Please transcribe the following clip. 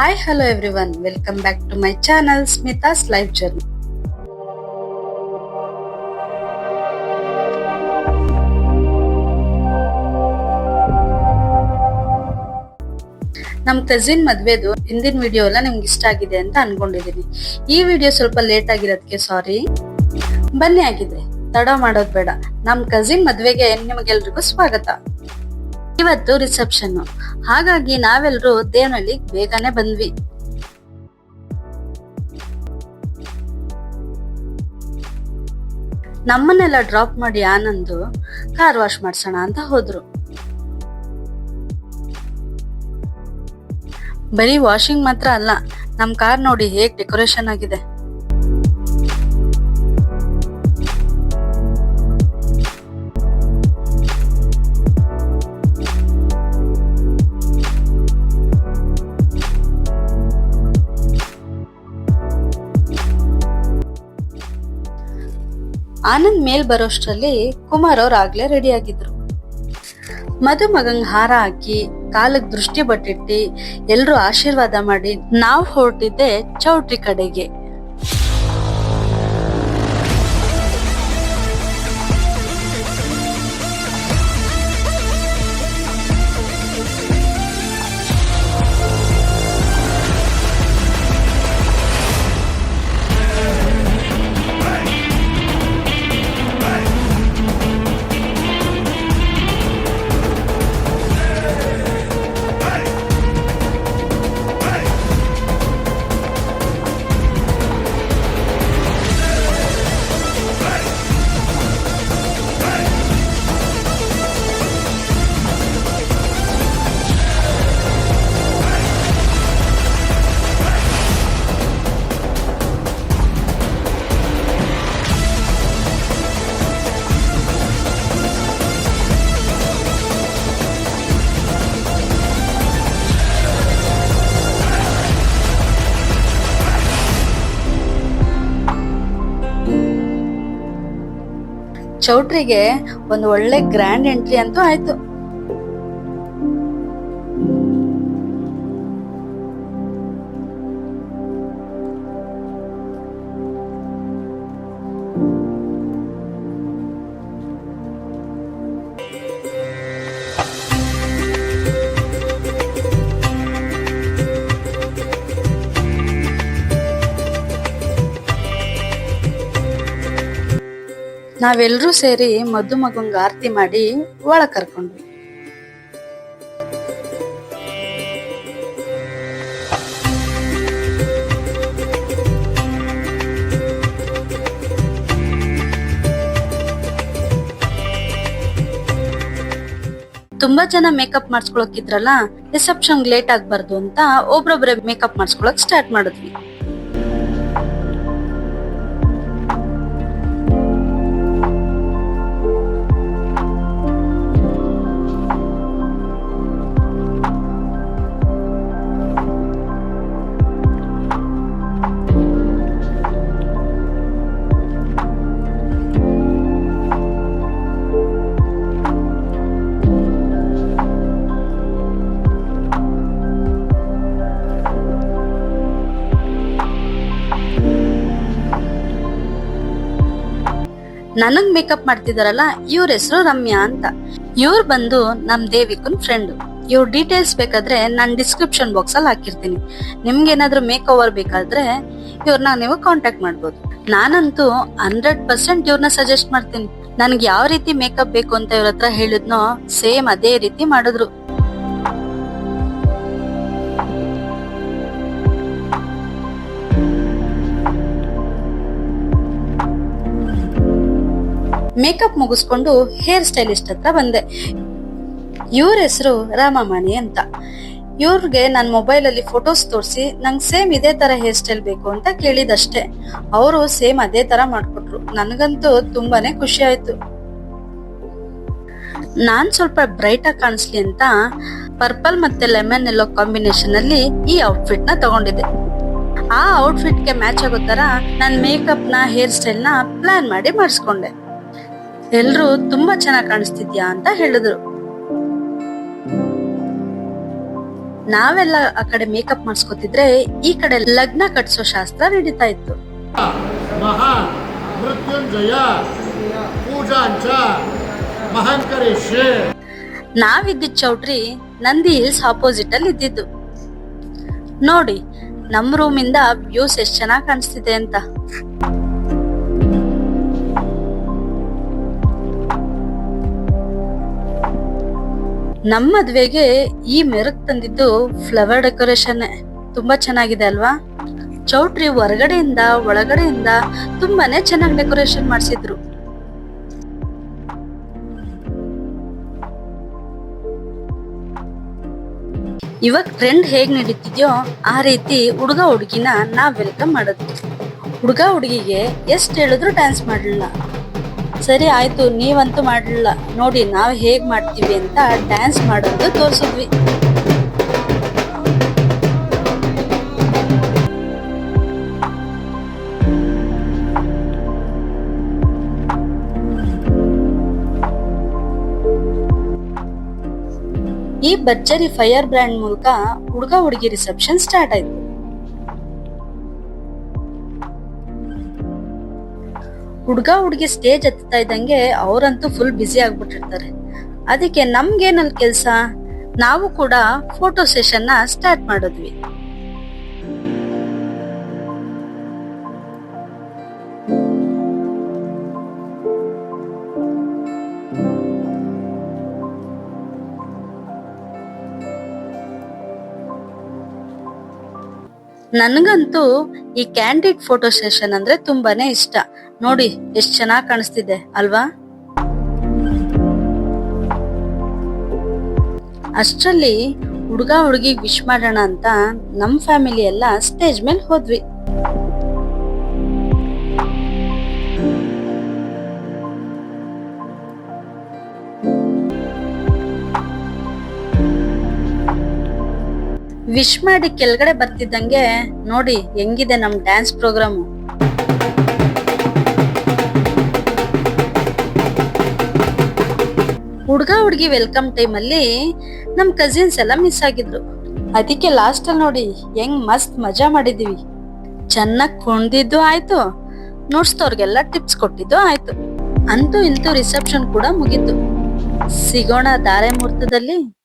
Hi hello everyone welcome back to my channel Smitha's life journey ನಮ್ಮ cousin ಮದ್ವೆದು ಹಿಂದಿನ video ಎಲ್ಲ ನಿಮ್ಗೆ ಇಷ್ಟ ಆಗಿದೆ ಅಂತ ಅನ್ಕೊಂಡಿದೀನಿ. ಈ ವಿಡಿಯೋ ಸ್ವಲ್ಪ ಲೇಟ್ ಆಗಿರೋದಕ್ಕೆ ಸಾರಿ ಬನ್ನಿ ಆಗಿದೆ ತಡ ಮಾಡೋದ್ ಬೇಡ. ನಮ್ ಕಸಿನ್ ಮದ್ವೆಗೆ ನಿಮಗೆಲ್ರಿಗೂ ಸ್ವಾಗತ. ಇವತ್ತು ರಿಸೆಪ್ಷನ್ ಹಾಗಾಗಿ ನಾವೆಲ್ಲರೂ ದೇವನಹಳ್ಳಿ ಬೇಗನೆ ಬಂದ್ವಿ. ನಮ್ಮನ್ನೆಲ್ಲ ಡ್ರಾಪ್ ಮಾಡಿ ಆನಂದು ಕಾರ್ ವಾಶ್ ಮಾಡ್ಸೋಣ ಅಂತ ಹೋದ್ರು. ಬರೀ ವಾಷಿಂಗ್ ಮಾತ್ರ ಅಲ್ಲ, ನಮ್ ಕಾರ್ ನೋಡಿ ಹೇಗ್ ಡೆಕೋರೇಷನ್ ಆಗಿದೆ. ಆನಂದ್ ಮೇಲ್ ಬರೋಷ್ಟರಲ್ಲಿ ಕುಮಾರ್ ಅವ್ರು ಆಗ್ಲೇ ರೆಡಿ ಆಗಿದ್ರು ಮದುಮಗಂಗ್ ಹಾರ ಹಾಕಿ ಕಾಲಕ್ ದೃಷ್ಟಿ ಬಟ್ಟಿಟ್ಟಿ, ಎಲ್ರು ಆಶೀರ್ವಾದ ಮಾಡಿ ನಾವ್ ಹೊರಟಿದ್ದೆ ಚೌಟ್ರಿ ಕಡೆಗೆ. ಚೌಟ್ರಿಗೆ ಒಂದು ಒಳ್ಳೆ ಗ್ರ್ಯಾಂಡ್ ಎಂಟ್ರಿ ಅಂತೂ ಆಯ್ತು. ನಾವೆಲ್ಲರೂ ಸೇರಿ ಮದ್ದು ಮಗಂಗ್ ಆರತಿ ಮಾಡಿ ಒಳ ಕರ್ಕೊಂಡ್ವಿ. ತುಂಬಾ ಜನ ಮೇಕಪ್ ಮಾಡಿಸ್ಕೊಳಕಿದ್ರಲ್ಲ ರಿಸೆಪ್ಷನ್ ಲೇಟ್ ಆಗ್ಬಾರ್ದು ಅಂತ ಒಬ್ರೊಬ್ರೆ ಮೇಕಪ್ ಮಾಡಿಸ್ಕೊಳಕ್ ಸ್ಟಾರ್ಟ್ ಮಾಡಿದ್ವಿ. ನನಗ್ ಮೇಕಪ್ ಮಾಡ್ತಿದಾರಲ್ಲ, ಇವ್ರ ಹೆಸರು ರಮ್ಯಾ ಅಂತ. ಇವ್ರು ಬಂದು ನಮ್ ದೇವಿಕನ್ ಫ್ರೆಂಡ್ ಇವ್ರ ಡೀಟೇಲ್ಸ್ ಬೇಕಾದ್ರೆ ನಾನು ಡಿಸ್ಕ್ರಿಪ್ಷನ್ ಬಾಕ್ಸ್ ಅಲ್ಲಿ ಹಾಕಿರ್ತೀನಿ. ನಿಮ್ಗೆ ಏನಾದ್ರೂ ಮೇಕ್ ಓವರ್ ಬೇಕಾದ್ರೆ ಇವ್ರನ್ನ ನೀವು ಕಾಂಟ್ಯಾಕ್ಟ್ ಮಾಡ್ಬೋದು. ನಾನಂತೂ ಹಂಡ್ರೆಡ್ ಪರ್ಸೆಂಟ್ ಇವ್ರನ್ನ ಸಜೆಸ್ಟ್ ಮಾಡ್ತೀನಿ. ನನ್ಗೆ ಯಾವ ರೀತಿ ಮೇಕಪ್ ಬೇಕು ಅಂತ ಇವ್ರ ಹತ್ರ ಹೇಳಿದ್ನೋ ಸೇಮ್ ಅದೇ ರೀತಿ ಮಾಡಿದ್ರು. ಮೇಕಪ್ ಮುಗಿಸ್ಕೊಂಡು ಹೇರ್ ಸ್ಟೈಲಿಸ್ಟ್ ಹತ್ರ ಬಂದೆ. ಇವ್ರ ಹೆಸರು ರಾಮಮಣಿ ಅಂತ. ಇವ್ರಿಗೆ ನನ್ನ ಮೊಬೈಲ್ ಅಲ್ಲಿ ಫೋಟೋಸ್ ತೋರಿಸಿ ನಂಗೆ ಸೇಮ್ ಇದೇ ತರ ಹೇರ್ ಸ್ಟೈಲ್ ಬೇಕು ಅಂತ ಕೇಳಿದಷ್ಟೇ. ಅವರು ಸೇಮ್ ಅದೇ ತರ ಮಾಡ್ಕೊಟ್ರು. ನನಗಂತೂ ತುಂಬಾನೇ ಖುಷಿ ಆಯಿತು. ನಾನು ಸ್ವಲ್ಪ ಬ್ರೈಟಾಗಿ ಕಾಣಿಸ್ಲಿ ಅಂತ ಪರ್ಪಲ್ ಮತ್ತೆ ಲೆಮನ್ ಎಲ್ಲೋ ಕಾಂಬಿನೇಷನ್ ಅಲ್ಲಿ ಈ ಔಟ್ಫಿಟ್ನ ತಗೊಂಡಿದ್ದೆ. ಆ ಔಟ್ಫಿಟ್ಗೆ ಮ್ಯಾಚ್ ಆಗೋ ತರ ನನ್ನ ಮೇಕಪ್ನ ಹೇರ್ ಸ್ಟೈಲ್ನ ಪ್ಲಾನ್ ಮಾಡಿ ಮಾಡಿಸ್ಕೊಂಡೆ. ಎಲ್ರೂ ತುಂಬಾ ಚೆನ್ನಾಗಿ ಕಾಣಿಸ್ತಿದ್ಯಾ ಅಂತ ಹೇಳಿದ್ರು. ನಾವೆಲ್ಲ ಆ ಕಡೆ ಮೇಕಪ್ ಮಾಡಿಸ್ಕೊತಿದ್ರೆ ಈ ಕಡೆ ಲಗ್ನ ಕಟ್ಸೋ ಶಾಸ್ತ್ರ ನಡೀತಾ ಇತ್ತು. ನಾವಿದ್ದ ನಾವಿದ್ದಿದ್ ಚೌಟ್ರಿ ನಂದಿ ಹಿಲ್ಸ್ ಆಪೋಸಿಟ್ ಅಲ್ಲಿ ಇದ್ದಿದ್ದು. ನೋಡಿ ನಮ್ ರೂಮಿಂದ ವ್ಯೂಸ್ ಎಷ್ಟ್ ಚೆನ್ನಾಗ್ ಕಾಣಿಸ್ತಿದೆ ಅಂತ. ನಮ್ ಮದುವೆಗೆ ಈ ಮೆರಕ್ ತಂದಿದ್ದು ಫ್ಲವರ್ ಡೆಕೋರೇಷನ್ ತುಂಬಾ ಚೆನ್ನಾಗಿದೆ ಅಲ್ವಾ? ಚೌಟ್ರಿ ಹೊರಗಡೆಯಿಂದ, ಒಳಗಡೆಯಿಂದ ತುಂಬಾನೇ ಚೆನ್ನಾಗಿ ಡೆಕೋರೇಷನ್ ಮಾಡಿಸಿದ್ರು. ಇವಾಗ ಟ್ರೆಂಡ್ ಹೇಗ್ ನಡೀತಿದ್ಯೋ, ಆ ರೀತಿ ಹುಡುಗ ಹುಡುಗಿನ ನಾವ್ ವೆಲ್ಕಮ್ ಮಾಡೋದು. ಹುಡುಗ ಹುಡುಗಿಗೆ ಎಷ್ಟು ಹೇಳಿದ್ರು ಡ್ಯಾನ್ಸ್ ಮಾಡಲಿಲ್ಲ. ಸರಿ ಆಯ್ತು, ನೀವಂತೂ ಮಾಡಲಿಲ್ಲ. ನೋಡಿ, ನಾವು ಹೇಗೆ ಮಾಡ್ತೀವಿ ಅಂತ ಡ್ಯಾನ್ಸ್ ಮಾಡೋದು ತೋರಿಸಿದ್ವಿ. ಈ ಭರ್ಜರಿ ಫೈರ್ ಬ್ರ್ಯಾಂಡ್ ಮೂಲಕ ಹುಡುಗ ಹುಡುಗಿ ರಿಸೆಪ್ಷನ್ ಸ್ಟಾರ್ಟ್ ಆಯ್ತು. ಹುಡುಗ ಹುಡ್ಗಿ ಸ್ಟೇಜ್ ಹತ್ತಾ ಇದ್ದಂಗೆ ಅವರಂತೂ ಫುಲ್ ಬ್ಯುಸಿ ಆಗ್ಬಿಟ್ಟಿರ್ತಾರೆ. ಅದಕ್ಕೆ ನಮ್ಗೇನಲ್ಲಿ ಕೆಲ್ಸ? ನಾವು ಕೂಡ ಫೋಟೋ ಸೆಷನ್ನ ಸ್ಟಾರ್ಟ್ ಮಾಡಿದ್ವಿ. ನನಗಂತೂ ಈ ಕ್ಯಾಂಡಿಡ್ ಫೋಟೋ ಸೆಷನ್ ಅಂದ್ರೆ ತುಂಬಾನೇ ಇಷ್ಟ. ನೋಡಿ, ಎಷ್ಟ್ ಚೆನ್ನಾಗ್ ಕಾಣಿಸ್ತಿದೆ, ಅಲ್ವಾ? ಅಷ್ಟರಲ್ಲಿ ಹುಡುಗ ಹುಡುಗಿ ವಿಶ್ ಮಾಡೋಣ ಅಂತ ನಮ್ ಫ್ಯಾಮಿಲಿ ಎಲ್ಲ ಸ್ಟೇಜ್ ಮೇಲೆ ಹೋದ್ವಿ. ವಿಶ್ ಮಾಡಿ ಕೆಳಗಡೆ ಬರ್ತಿದ್ದಂಗೆ ನೋಡಿ, ಹೆಂಗಿದೆ ನಮ್ ಡ್ಯಾನ್ಸ್ ಪ್ರೋಗ್ರಾಮು ಹುಡ್ಗ ಹುಡ್ಗಿ ವೆಲ್ಕಮ್ ಟೈಮ್ ಅಲ್ಲಿ ನಮ್ ಕಸಿನ್ಸ್ ಎಲ್ಲ ಮಿಸ್ ಆಗಿದ್ರು. ಅದಕ್ಕೆ ಲಾಸ್ಟ್ ಅಲ್ಲಿ ನೋಡಿ ಹೆಂಗ್ ಮಸ್ತ್ ಮಜಾ ಮಾಡಿದೀವಿ. ಚೆನ್ನಾಗಿ ಕುಣ್ದಿದ್ದು ಆಯ್ತು ನೋಡ್ಸ್ತವ್ರಿಗೆಲ್ಲ ಟಿಪ್ಸ್ ಕೊಟ್ಟಿದ್ದು ಆಯ್ತು. ಅಂತೂ ಇಂತೂ ರಿಸೆಪ್ಷನ್ ಕೂಡ ಮುಗೀತು. ಸಿಗೋಣ ಧಾರೆ ಮುಹೂರ್ತದಲ್ಲಿ.